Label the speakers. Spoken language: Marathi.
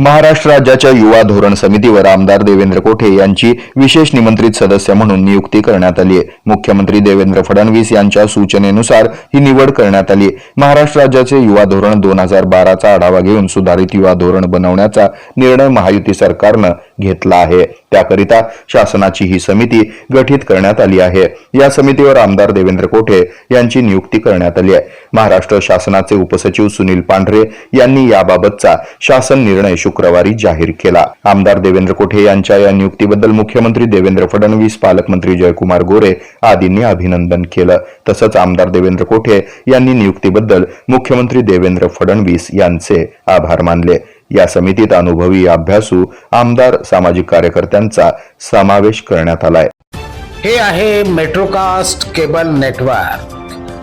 Speaker 1: महाराष्ट्र राज्याच्या युवा धोरण समितीवर आमदार देवेंद्र कोठे यांची विशेष निमंत्रित सदस्य म्हणून नियुक्ती करण्यात आली आहे. मुख्यमंत्री देवेंद्र फडणवीस यांच्या सूचनेनुसार ही निवड करण्यात आली आहे. महाराष्ट्र राज्याचे युवा धोरण दोन हजार बाराचा आढावा घेऊन सुधारित युवा धोरण बनवण्याचा निर्णय महायुती सरकारनं घेतला आहे. त्याकरिता शासनाची ही समिती गठीत करण्यात आली आहे. या समितीवर आमदार देवेंद्र कोठे यांची नियुक्ती करण्यात आली आहे. महाराष्ट्र शासनाचे उपसचिव सुनील पांढरे यांनी याबाबतचा शासन निर्णय शुक्रवारी जाहीर केला. आमदार देवेंद्र कोठे यांच्या या नियुक्तीबद्दल मुख्यमंत्री देवेंद्र फडणवीस पालकमंत्री जयकुमार गोरे आदींनी अभिनंदन केलं. तसंच आमदार देवेंद्र कोठे यांनी नियुक्तीबद्दल मुख्यमंत्री देवेंद्र फडणवीस यांचे आभार मानले. या समितीत अनुभवी अभ्यासू आमदार सामाजिक कार्यकर्त्यांचा समावेश करण्यात आलाय.
Speaker 2: हे आहे मेट्रोकास्ट केबल नेटवर्क.